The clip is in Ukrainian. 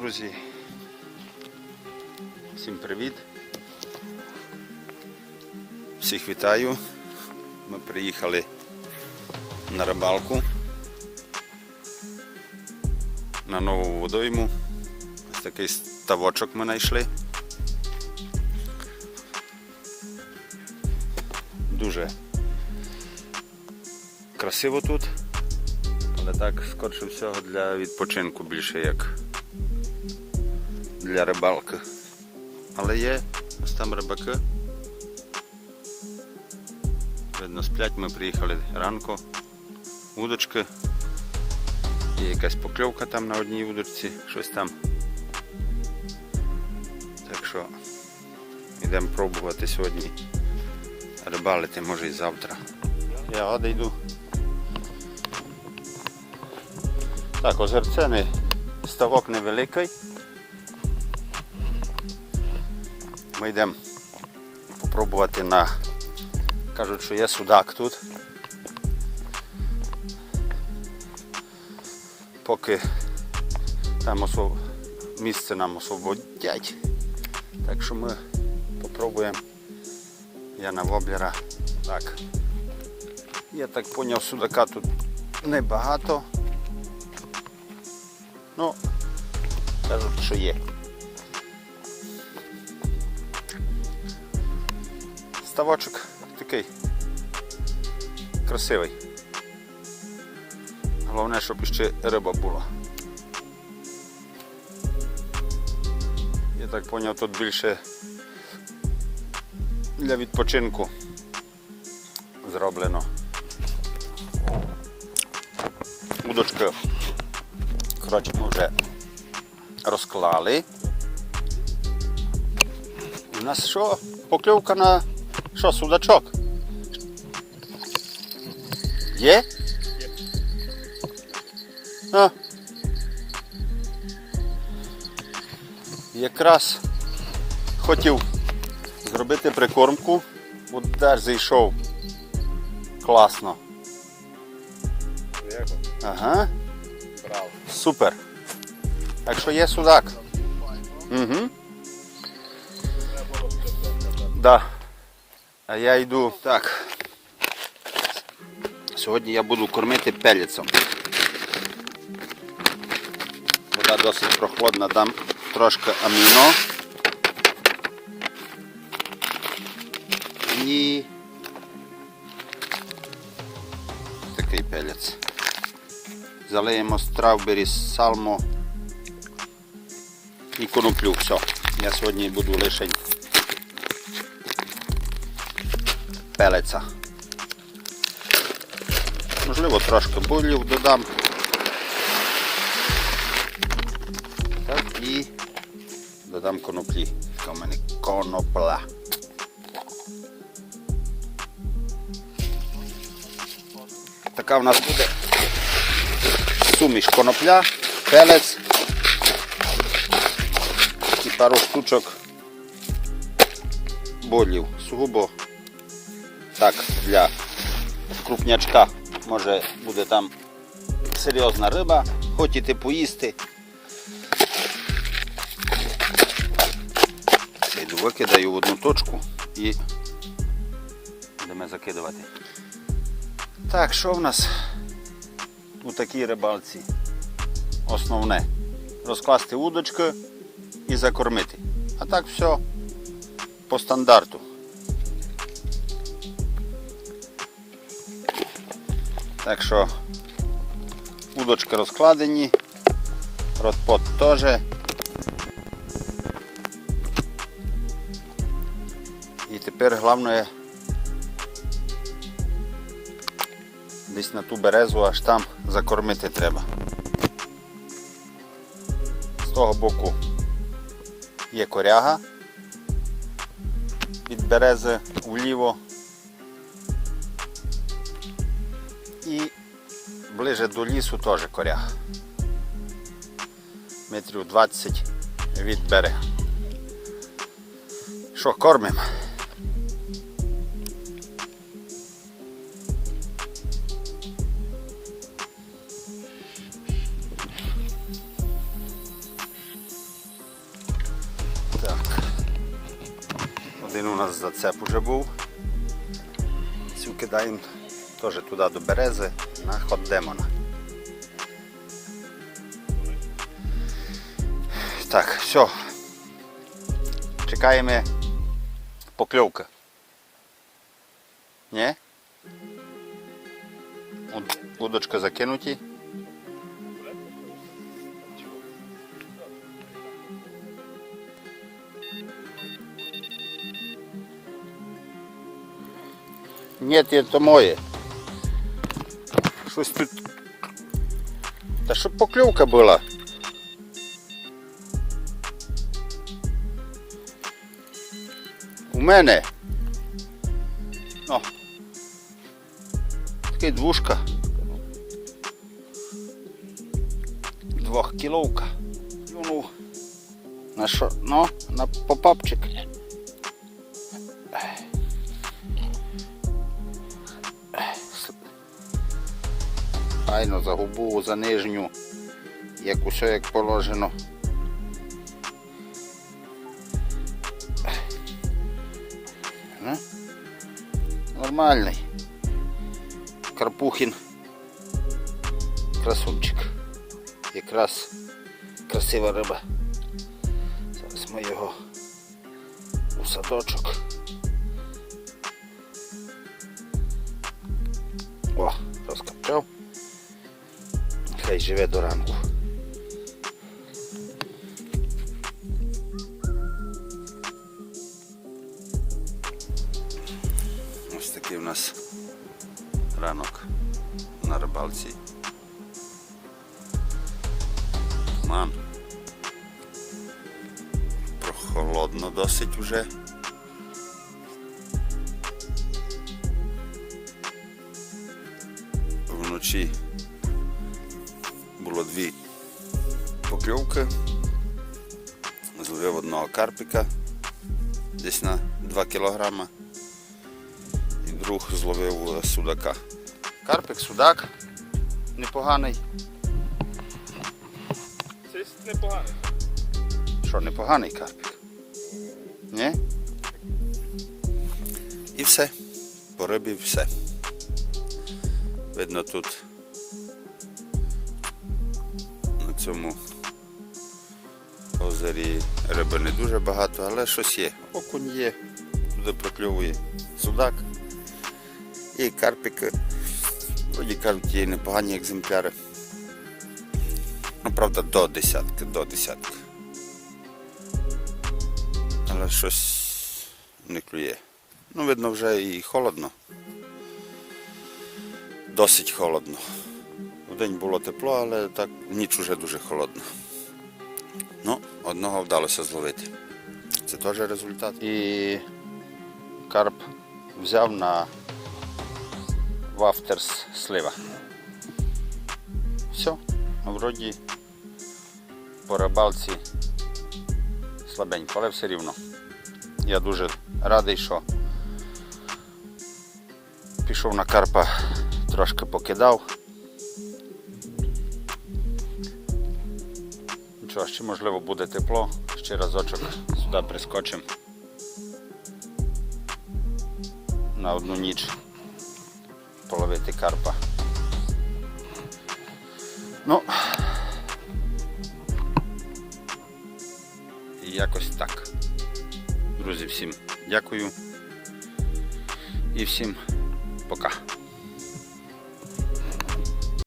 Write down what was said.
Друзі, всім привіт. Всіх вітаю. Ми приїхали на рибалку на нову водойму. Ось такий ставочок ми знайшли. Дуже красиво тут, але так скорше всього для відпочинку більше як для рибалки. Але є ось там рибаки. Видно сплять, ми приїхали ранку. Удочки. Є якась покльовка там на одній удочці, щось там. Так що йдемо пробувати сьогодні рибалити, може і завтра. Я одійду. Так, озерце не ставок невеликий. Ми йдемо попробувати на... Кажуть, що є судак тут. Поки там освоб... місце нам освободять. Так що ми попробуємо. Я на воблера. Так. Я так зрозумів, судака тут небагато. Ну, кажуть, що є. Ставочок такий красивий. Головне, щоб ще риба була. Я так зрозумів, тут більше для відпочинку зроблено. Удочки коротше, ми вже розклали. У нас що? Покльовка на що, судачок? Є? А. Якраз хотів зробити прикормку, от теж зайшов класно. Ага, Браво. супер. Так що є судак. Угу. Да. А я йду. Так. Сьогодні я буду кормити пеліцом. Вода досить прохолодна, дам трошки аміно. І такий пелець. Залиємо стравбері, салмо і коноплю. Все. Я сьогодні буду лише пелеця. Можливо, трошки булів додам. Так і додам коноплі. Яка в мене конопла. Така в нас буде суміш конопля, пелець і пару штучок болів. Сугубо так для крупнячка. Може буде там серйозна риба, хочете поїсти. Йду викидаю в одну точку і будемо закидувати. Так, що в нас у такій рибалці? Основне розкласти удочки і закормити. А так все по стандарту. Так що удочки розкладені, ротпот теж. І тепер головне десь на ту березу аж там закормити треба. З того боку є коряга від берези вліво. ближе до лісу теж коряга. Метрів 20 від берега. Що, кормимо? Так. Один у нас зацеп уже був. Цю кидаємо теж туди до берези на ход демона. Так, все. Чекаємо покльовки. Ні? Уд- Удочка закинуті. Ні, це моє. Щось тут. Та щоб покльовка була. У мене. О. Такий двушка. Двохкіловка. Юнув. На що? Ну, на попапчик. Файно за губу, за нижню, як усе як положено. Нормальний. Карпухін. Красунчик. Якраз красива риба. Зараз ми його у садочок. Хай живе до ранку. Ось такий у нас ранок на рибалці. Туман. Прохолодно досить вже. Вночі було дві покльовки. Зловив одного карпіка десь на 2 кілограма. І друг зловив е, судака. Карпик, судак непоганий. Це непогано. Що, непоганий карпик? Ні? І все. По рибі все. Видно тут цьому озері риби не дуже багато, але щось є. Окунь є, туди прокльовує судак. І карпики. Вроді кажуть, є непогані екземпляри. Ну, правда, до десятки, до десятки. Але щось не клює. Ну, видно, вже і холодно. Досить холодно. Вдень було тепло, але так ніч уже дуже холодно. Ну, одного вдалося зловити. Це теж результат. І карп взяв на вафтерс слива. Все, вроді по рибалці слабенько, але все рівно. Я дуже радий, що пішов на карпа, трошки покидав. Нічого, ще можливо буде тепло, ще разочок сюди прискочимо на одну ніч половити карпа. Ну, і якось так. Друзі, всім дякую і всім пока.